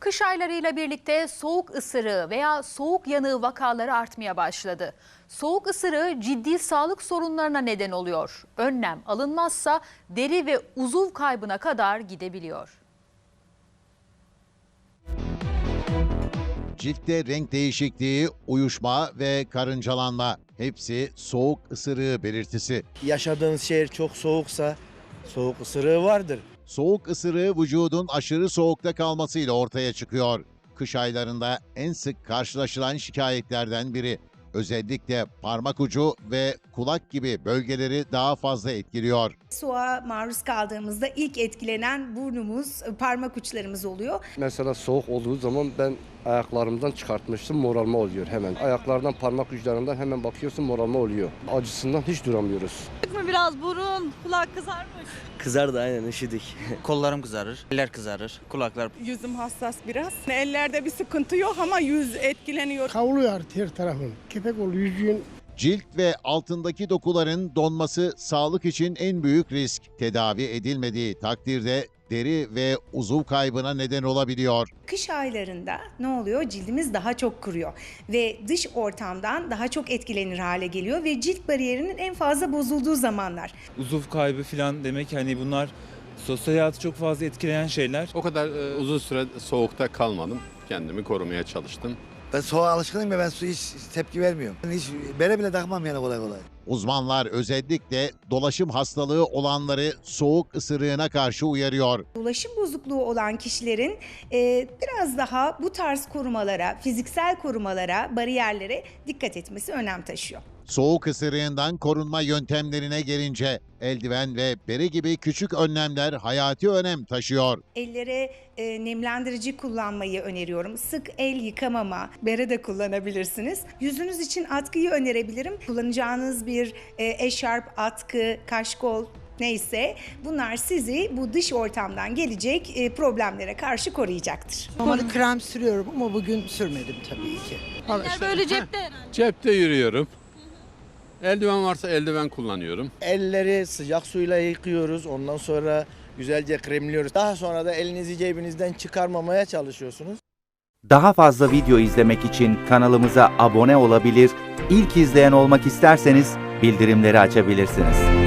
Kış aylarıyla birlikte soğuk ısırığı veya soğuk yanığı vakaları artmaya başladı. Soğuk ısırığı ciddi sağlık sorunlarına neden oluyor. Önlem alınmazsa deri ve uzuv kaybına kadar gidebiliyor. Ciltte renk değişikliği, uyuşma ve karıncalanma hepsi soğuk ısırığı belirtisi. Yaşadığınız şehir çok soğuksa soğuk ısırığı vardır. Soğuk ısırığı vücudun aşırı soğukta kalmasıyla ortaya çıkıyor. Kış aylarında en sık karşılaşılan şikayetlerden biri. Özellikle parmak ucu ve kulak gibi bölgeleri daha fazla etkiliyor. Soğuğa maruz kaldığımızda ilk etkilenen burnumuz, parmak uçlarımız oluyor. Mesela soğuk olduğu zaman ben ayaklarımdan çıkartmıştım moralma oluyor hemen. Ayaklardan parmak uçlarından hemen bakıyorsun moralma oluyor. Acısından hiç duramıyoruz. mı biraz burun, kulak kızarmış. Kızardı aynen üşüdük. Kollarım kızarır, eller kızarır, kulaklar Yüzüm hassas biraz. Ellerde bir sıkıntı yok ama yüz etkileniyor. Kavruluyor her tarafın. Kepek oluyor yüzüğün Cilt ve altındaki dokuların donması sağlık için en büyük risk. Tedavi edilmediği takdirde deri ve uzuv kaybına neden olabiliyor. Kış aylarında ne oluyor? Cildimiz daha çok kuruyor ve dış ortamdan daha çok etkilenir hale geliyor ve cilt bariyerinin en fazla bozulduğu zamanlar. uzuv kaybı falan demek hani bunlar sosyal hayatı çok fazla etkileyen şeyler. O kadar e, uzun süre soğukta kalmadım. Kendimi korumaya çalıştım. Ben soğuğa alışkınım ya ben su hiç tepki vermiyorum. Hiç bere bile takmam yani kolay kolay. Uzmanlar özellikle dolaşım hastalığı olanları soğuk ısırığına karşı uyarıyor. Dolaşım bozukluğu olan kişilerin e, biraz daha bu tarz korumalara, fiziksel korumalara, bariyerlere dikkat etmesi önem taşıyor. Soğuk ısırığından korunma yöntemlerine gelince eldiven ve bere gibi küçük önlemler hayati önem taşıyor. Ellere e, nemlendirici kullanmayı öneriyorum. Sık el yıkamama, bere de kullanabilirsiniz. Yüzünüz için atkıyı önerebilirim. Kullanacağınız bir e, eşarp, atkı, kaşkol neyse bunlar sizi bu dış ortamdan gelecek e, problemlere karşı koruyacaktır. Normalde krem sürüyorum ama bugün sürmedim tabii ki. Eller böyle cepte herhalde. Cepte yürüyorum. Eldiven varsa eldiven kullanıyorum. Elleri sıcak suyla yıkıyoruz. Ondan sonra güzelce kremliyoruz. Daha sonra da elinizi cebinizden çıkarmamaya çalışıyorsunuz. Daha fazla video izlemek için kanalımıza abone olabilir, ilk izleyen olmak isterseniz bildirimleri açabilirsiniz.